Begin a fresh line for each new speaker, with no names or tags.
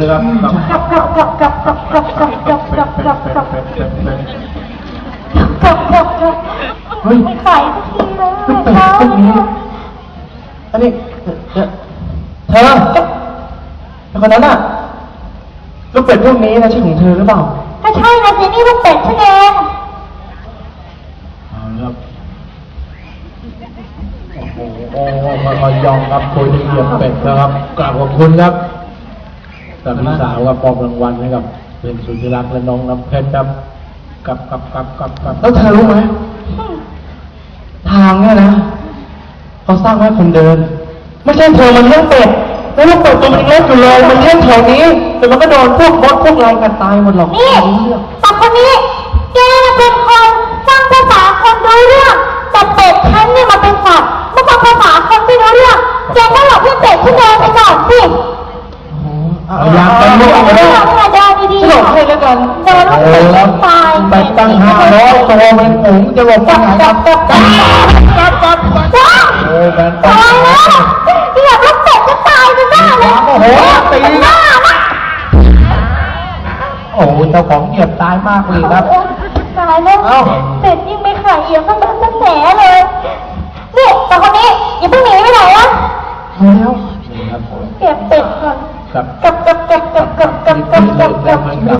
เลยครับ
เฮ้ย
ไม่ขายสักทีเลย
เขาเนี่ยอันนี้เดี๋ยวเธอแต่คนนั้นน่ะลูกเป็ดพวกนี้นะใช่ของเธอหรือเปล่า
ก็ใช่นะสินี่ลูกเป็ดฉันเอง
เอาละครับโอ้โหค่อยๆยอมครับคุยเรื่องเป็ดนะครับกราบขอบคุณครับ กับพี่สาวกับปอบรางวัลให้กับเป็นสุธิรักษ์และน้องน้ำเพชรครับกับกับกับกับกับ
แล้วเธอรู้ไหมทางเนี่ยนะเขาสร้างไว้ให้คนเดิน ไม่ใช่เธอมันเลี้ยงเป็ดแล้วลูกเป็ดตัวมันเล็กอยู่เลย มันเลี้ยงแถวนี้แต่มันก็โดนพวกมดพวกอะไรกันตายหมดหรอก
นี่
ต่อง
แต่คนนี้ เอาไม่ได้ไม่ได้
อ
ย
ตัว
เป็ไม่
ดีหลบให้แล้วกัน
เจอลูกหมูเล่นตาย
ไปตั้งห้าร้อยตัวเป็นหมูจะหลบไปไหนครั
บจับจับจับจับจับ
โอ้ยมัน
ตายแล้วที่แบบลูกเป็ดจะตายไปบ้าเลย
โอ้โหตี
บ้านะ
โอ้เจ้าของเหยียบตายมากเลยครับ
ตายแล้ว
เป็
ดยิ่งไม่ขายเอียงมันมันแหนเลยนี่แต่คนนี้อย่าเพิ่งหนีไปไหนนะ
แล้ว
เก็บเป็ดก่อน
กับ
กับ Tentang.